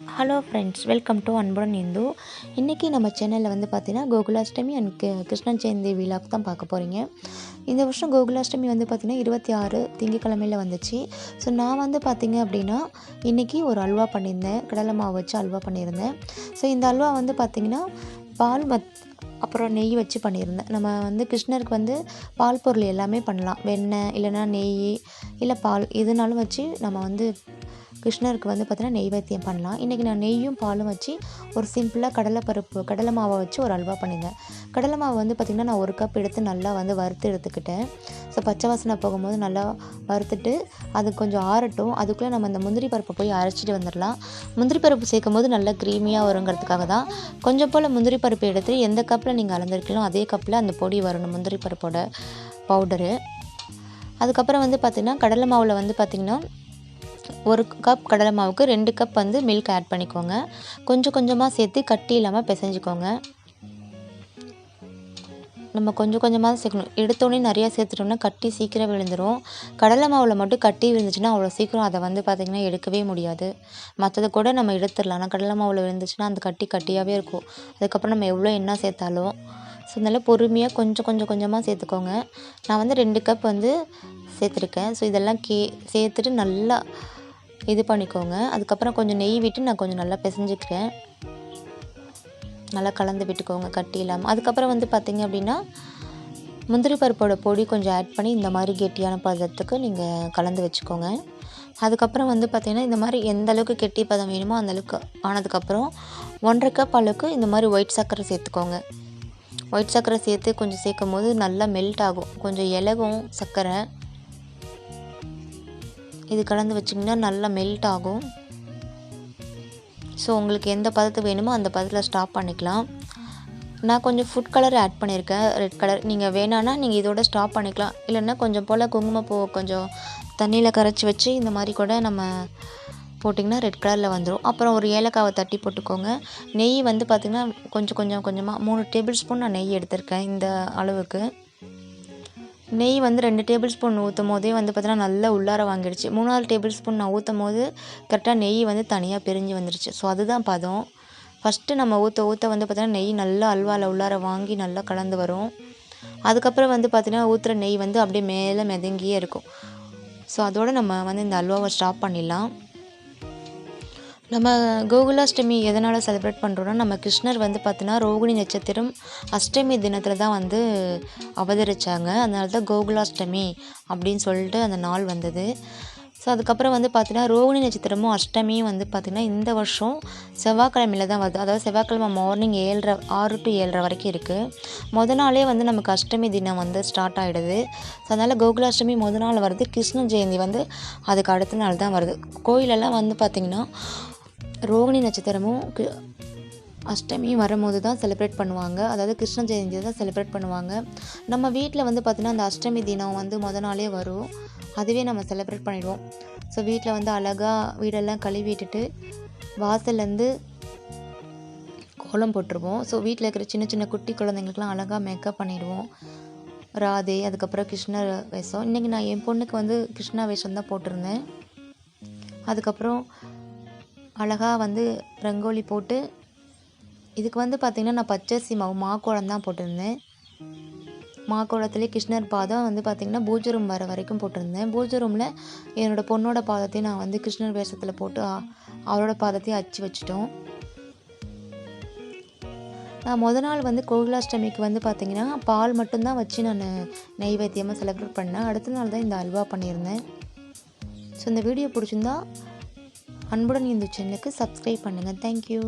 Hello friends welcome to அன்புடன் இந்து இன்றைக்கி நம்ம சேனலில் வந்து பார்த்திங்கன்னா கோகுலாஷ்டமி அண்ட் கி கிருஷ்ணன் ஜெயந்தி விழாக்கு தான் பார்க்க போகிறீங்க இந்த வருஷம் கோகுலாஷ்டமி வந்து பார்த்திங்கன்னா இருபத்தி ஆறு திங்கக்கிழமையில் வந்துச்சு. ஸோ நான் வந்து பார்த்திங்க அப்படின்னா இன்றைக்கி ஒரு அல்வா பண்ணியிருந்தேன். கடலை மாவு வச்சு அல்வா பண்ணியிருந்தேன். ஸோ இந்த அல்வா வந்து பார்த்திங்கன்னா பால் மத் அப்புறம் நெய் வச்சு பண்ணியிருந்தேன். நம்ம வந்து கிருஷ்ணருக்கு வந்து பால் பொருள் எல்லாமே பண்ணலாம். வெண்ணெய் இல்லைன்னா நெய் இல்லை பால் எதுனாலும் வச்சு நம்ம வந்து கிருஷ்ணருக்கு வந்து பார்த்தீங்கன்னா நெய்வேத்தியம் பண்ணலாம். இன்றைக்கி நான் நெய்யும் பாலும் வச்சு ஒரு சிம்பிளாக கடலைப்பருப்பு கடலை மாவை வச்சு ஒரு அல்வா பண்ணிங்க கடலை மாவு வந்து பார்த்திங்கன்னா நான் ஒரு கப் எடுத்து நல்லா வந்து வறுத்து எடுத்துக்கிட்டேன். ஸோ பச்சை வாசனை போகும்போது நல்லா வறுத்துட்டு அது கொஞ்சம் ஆறட்டும். அதுக்குள்ளே நம்ம இந்த முந்திரி பருப்பை போய் அரைச்சிட்டு வந்துடலாம். முந்திரி பருப்பு சேர்க்கும் போது நல்லா க்ரீமியாக வருங்கிறதுக்காக தான் கொஞ்சம் போல் முந்திரி பருப்பு எடுத்து எந்த கப்பில் நீங்கள் அலந்துருக்கீங்களோ அதே கப்பில் அந்த பொடி வரணும் முந்திரி பருப்போட பவுடரு அதுக்கப்புறம் வந்து பார்த்திங்கன்னா கடலை மாவில் வந்து பார்த்திங்கன்னா ஒரு கப் கடலை மாவுக்கு ரெண்டு கப் வந்து மில்க் ஆட் பண்ணிக்கோங்க. கொஞ்சம் கொஞ்சமாக சேர்த்து கட்டி இல்லாமல் பிசைஞ்சிக்கோங்க. நம்ம கொஞ்சம் கொஞ்சமாக தான் சேர்க்கணும். எடுத்தோடனே நிறையா சேர்த்துட்டோம்னா கட்டி சீக்கிரம் விழுந்துடும் கடலை மாவில் மட்டும் கட்டி விழுந்துச்சுன்னா அவ்வளோ சீக்கிரம் அதை வந்து பார்த்திங்கன்னா எடுக்கவே முடியாது. மற்றதை கூட நம்ம எடுத்துடலாம். ஆனால் கடலை மாவில் விழுந்துச்சுன்னா அந்த கட்டி கட்டியாகவே இருக்கும். அதுக்கப்புறம் நம்ம எவ்வளோ என்ன சேர்த்தாலும். ஸோ அதனால் பொறுமையாக கொஞ்சம் கொஞ்சம் கொஞ்சமாக சேர்த்துக்கோங்க. நான் வந்து ரெண்டு கப் வந்து சேர்த்துருக்கேன். ஸோ இதெல்லாம் கே சேர்த்துட்டு நல்லா இது பண்ணிக்கோங்க. அதுக்கப்புறம் கொஞ்சம் நெய் விட்டு நான் கொஞ்சம் நல்லா பிசைஞ்சிக்கிறேன். நல்லா கலந்து விட்டுக்கோங்க கட்டி இல்லாமல் அதுக்கப்புறம் வந்து பார்த்திங்க அப்படின்னா முந்திரி பருப்போட பொடி கொஞ்சம் ஆட் பண்ணி இந்த மாதிரி கெட்டியான பதத்துக்கு நீங்கள் கலந்து வச்சுக்கோங்க. அதுக்கப்புறம் வந்து பார்த்திங்கன்னா இந்த மாதிரி எந்த அளவுக்கு கெட்டி பதம் வேணுமோ அந்தளவுக்கு ஆனதுக்கப்புறம் ஒன்றரை கப் அளவுக்கு இந்த மாதிரி ஒயிட் சர்க்கரை சேர்த்துக்கோங்க. ஒயிட் சர்க்கரை சேர்த்து கொஞ்சம் சேர்க்கும் போது நல்லா மெல்ட் ஆகும். கொஞ்சம் இலகும் சர்க்கரை. இது கலந்து வச்சிங்கன்னா நல்லா மெல்ட் ஆகும். ஸோ உங்களுக்கு எந்த பதத்தை வேணுமோ அந்த பதத்தில் ஸ்டாப் பண்ணிக்கலாம். நான் கொஞ்சம் ஃபுட் கலர் ஆட் பண்ணியிருக்கேன் ரெட் கலர் நீங்கள் வேணான்னா நீங்கள் இதோட ஸ்டாப் பண்ணிக்கலாம். இல்லைன்னா கொஞ்சம் போல் குங்குமப்பூ கொஞ்சம் தண்ணியில் கரைச்சி வச்சு இந்த மாதிரி கூட நம்ம போட்டிங்கன்னா ரெட் கலரில் வந்துடும் அப்புறம் ஒரு ஏலக்காவை தட்டி போட்டுக்கோங்க. நெய் வந்து பார்த்திங்கன்னா கொஞ்சம் கொஞ்சம் கொஞ்சமாக மூணு டேபிள் ஸ்பூன் நான் நெய் எடுத்திருக்கேன் இந்த அளவுக்கு. நெய் வந்து ரெண்டு டேபிள் ஸ்பூன் ஊற்றும் போதே வந்து பார்த்தீங்கன்னா நல்லா உள்ளார வாங்கிடுச்சு. மூணாவது டேபிள் ஸ்பூன் நான் ஊற்றும் போது கரெக்டாக நெய் வந்து தனியாக பிரிஞ்சு வந்துடுச்சு ஸோ அதுதான் பதம். ஃபஸ்ட்டு நம்ம ஊற்ற ஊற்ற வந்து பார்த்திங்கன்னா நெய் நல்லா அல்வாவில் உள்ளார வாங்கி நல்லா கலந்து வரும். அதுக்கப்புறம் வந்து பார்த்திங்கன்னா ஊற்றுற நெய் வந்து அப்படியே மேலே மிதங்கியே இருக்கும். ஸோ அதோடு நம்ம வந்து இந்த அல்வாவை ஸ்டாப் பண்ணிடலாம். நம்ம கோகுலாஷ்டமி எதனால் செலிப்ரேட் பண்ணுறோன்னா நம்ம கிருஷ்ணர் வந்து பார்த்தீங்கன்னா ரோகிணி நட்சத்திரம் அஷ்டமி தினத்தில் தான் வந்து அவதரித்தாங்க அதனால தான் கோகுலாஷ்டமி அப்படின்னு சொல்லிட்டு அந்த நாள் வந்தது. ஸோ அதுக்கப்புறம் வந்து பார்த்தீங்கன்னா ரோகிணி நட்சத்திரமும் அஷ்டமியும் வந்து பார்த்திங்கன்னா இந்த வருஷம் செவ்வாய்க்கிழமையில் தான் வருது. அதாவது செவ்வாய்க்கிழமை மார்னிங் ஏழரை ஆறு டு ஏழரை வரைக்கும் இருக்குது முத நாளே வந்து நமக்கு அஷ்டமி தினம் வந்து ஸ்டார்ட் ஆகிடுது ஸோ அதனால் கோகுலாஷ்டமி முத நாள் வருது. கிருஷ்ண ஜெயந்தி வந்து அதுக்கு அடுத்த நாள் தான் வருது. கோயிலெல்லாம் வந்து பார்த்திங்கன்னா ரோகிணி நட்சத்திரமும் அஷ்டமியும் வரும்போது தான் செலிப்ரேட் பண்ணுவாங்க. அதாவது கிருஷ்ண ஜெயந்தி தான் செலிப்ரேட் பண்ணுவாங்க. நம்ம வீட்டில் வந்து பார்த்திங்கன்னா அந்த அஷ்டமி தினம் வந்து மொதல் நாளே வரும். அதுவே நம்ம செலிப்ரேட் பண்ணிடுவோம். ஸோ வீட்டில் வந்து அழகாக வீடெல்லாம் கழுவிட்டுட்டு வாசல்லேருந்து கோலம் போட்டுருவோம். ஸோ வீட்டில் இருக்கிற சின்ன சின்ன குட்டி குழந்தைங்களுக்குலாம் அழகாக மேக்கப் பண்ணிடுவோம். ராதே அதுக்கப்புறம் கிருஷ்ணர் வேஷம். இன்றைக்கி நான் என் பொண்ணுக்கு வந்து கிருஷ்ணா வேஷம் தான் போட்டிருந்தேன். அதுக்கப்புறம் அழகாக வந்து ரங்கோலி போட்டு இதுக்கு வந்து பார்த்திங்கன்னா நான் பச்சரிசி மாவு மாக்கோளம் தான் போட்டிருந்தேன். மாக்கோளத்துலேயே கிருஷ்ணர் பாதம் வந்து பார்த்திங்கன்னா பூஜை ரூம் வர வரைக்கும் போட்டிருந்தேன். பூஜை ரூமில் என்னோடய பொண்ணோட பாதத்தையும் நான் வந்து கிருஷ்ணர் வேஷத்தில் போட்டு அவரோட பாதத்தையும் அச்சு வச்சிட்டோம். நான் முத நாள் வந்து கோகுலாஷ்டமிக்கு வந்து பார்த்திங்கன்னா பால் மட்டும்தான் வச்சு நான் நைவேத்தியமாக செலிப்ரேட் பண்ணேன். அடுத்த நாள் தான் இந்த அல்வா பண்ணியிருந்தேன். ஸோ இந்த வீடியோ பிடிச்சிருந்தா அன்புடன் இந்த சேனலுக்கு சப்ஸ்கிரைப் பண்ணுங்கள் தேங்க்யூ